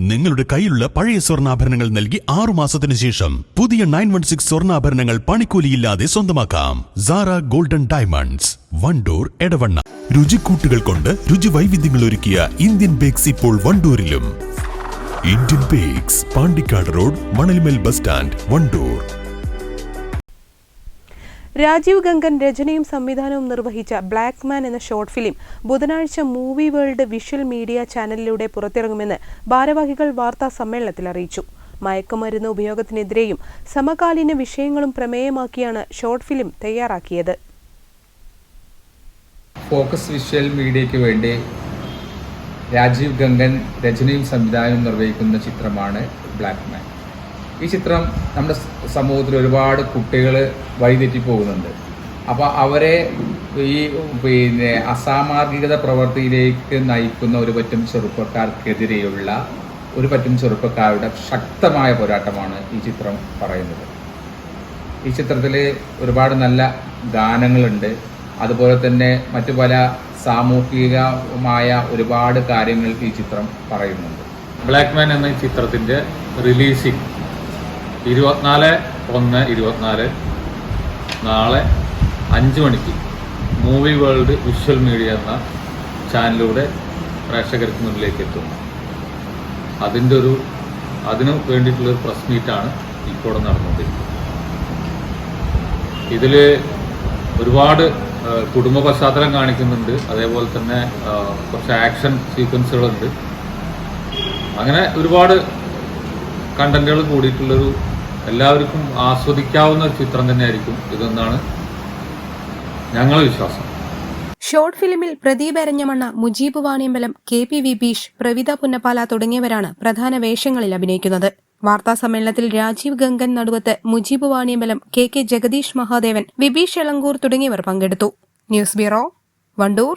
നിങ്ങളുടെ കയ്യിലുള്ള പഴയ സ്വർണാഭരണങ്ങൾ നൽകി ആറു മാസത്തിന് ശേഷം പുതിയ നയൻ വൺ സിക്സ് സ്വർണാഭരണങ്ങൾ പണിക്കൂലിയില്ലാതെ സ്വന്തമാക്കാം. Zara golden diamonds Wandoor Edavanna. രുചിക്കൂട്ടുകൾ കൊണ്ട് രുചി വൈവിധ്യങ്ങൾ ഒരുക്കിയ ഇന്ത്യൻ ബേക്സ് ഇപ്പോൾ വണ്ടൂരിലും. Indian bakes Pandikkad road Manalmel bus stand Wandoor. Rajeev Gangan രചനയും സംവിധാനവും നിർവഹിച്ച ബ്ലാക്ക് മാൻ എന്ന ഷോർട്ട് ഫിലിം ബുധനാഴ്ച മൂവി വേൾഡ് വിഷ്വൽ മീഡിയ ചാനലിലൂടെ പുറത്തിറങ്ങുമെന്ന് ഭാരവാഹികൾ വാർത്താ സമ്മേളനത്തിൽ അറിയിച്ചു. മയക്കുമരുന്ന് ഉപയോഗത്തിനെതിരെയും സമകാലീന വിഷയങ്ങളും പ്രമേയമാക്കിയാണ് ഷോർട്ട് ഫിലിം തയ്യാറാക്കിയത്. ഫോക്കസ് വിഷ്വൽ മീഡിയയ്ക്ക് വേണ്ടി രാജീവ് ഗംഗൻ രചനയും സംവിധാനവും നിർവഹിക്കുന്ന ചിത്രമാണ് ബ്ലാക്ക് മാൻ ഈ ചിത്രം നമ്മുടെ സമൂഹത്തിൽ ഒരുപാട് കുട്ടികൾ വഴിതെറ്റി പോകുന്നുണ്ട് അപ്പോൾ അവരെ ഈ പിന്നെ അസാമാർഗികത പ്രവൃത്തിയിലേക്ക് നയിക്കുന്ന ഒരു പറ്റും ചെറുപ്പക്കാർക്കെതിരെയുള്ള ഒരു പറ്റും ചെറുപ്പക്കാരുടെ ശക്തമായ പോരാട്ടമാണ് ഈ ചിത്രം പറയുന്നത്. ഈ ചിത്രത്തിൽ ഒരുപാട് നല്ല ഗാനങ്ങളുണ്ട്. അതുപോലെ തന്നെ മറ്റു പല സാമൂഹികമായ ഒരുപാട് കാര്യങ്ങൾ ഈ ചിത്രം പറയുന്നുണ്ട്. ബ്ലാക്ക് മാൻ എന്ന ചിത്രത്തിന്റെ റിലീസിംഗ് ഇരുപത്തിനാല് ഒന്ന് ഇരുപത്തിനാല് നാളെ അഞ്ച് മണിക്ക് മൂവി വേൾഡ് വിഷ്വൽ മീഡിയ എന്ന ചാനലിലൂടെ പ്രേക്ഷകർക്ക് മുന്നിലേക്ക് എത്തും. അതിന്റെ ഒരു അതിനു വേണ്ടിയിട്ടുള്ള ഒരു പ്രസ് മീറ്റാണ് ഇപ്പോൾ നടന്നുകൊണ്ടിരിക്കുന്നത്. ഇതിൽ ഒരുപാട് കുടുംബ പശ്ചാത്തലം കാണിക്കുന്നുണ്ട്. അതേപോലെ തന്നെ കുറച്ച് ആക്ഷൻ സീക്വൻസുകളുണ്ട് അങ്ങനെ ഒരുപാട് കണ്ടന്റുകൾ കൂടിയിട്ടുള്ളൊരു എല്ലാവർക്കും ആസ്വദിക്കാവുന്ന ഒരു ചിത്രം തന്നെയായിരിക്കും ഇതെന്നാണ് ഞങ്ങളുടെ വിശ്വാസം. ഷോർട്ട് ഫിലിമിൽ പ്രദീപ് എരഞ്ഞമണ്ണ മുജീബ് വാണിയമ്പലം കെ പി വിബീഷ് പ്രവിത പുന്നപ്പാല തുടങ്ങിയവരാണ് പ്രധാന വേഷങ്ങളിൽ അഭിനയിക്കുന്നത്. വാർത്താ സമ്മേളനത്തിൽ രാജീവ് ഗംഗൻ നടുവത്ത് മുജീബ് വാണിയമ്പലം കെ കെ ജഗദീഷ് മഹാദേവൻ വിബീഷ് എളങ്കൂർ തുടങ്ങിയവർ പങ്കെടുത്തു. News bureau Wandoor.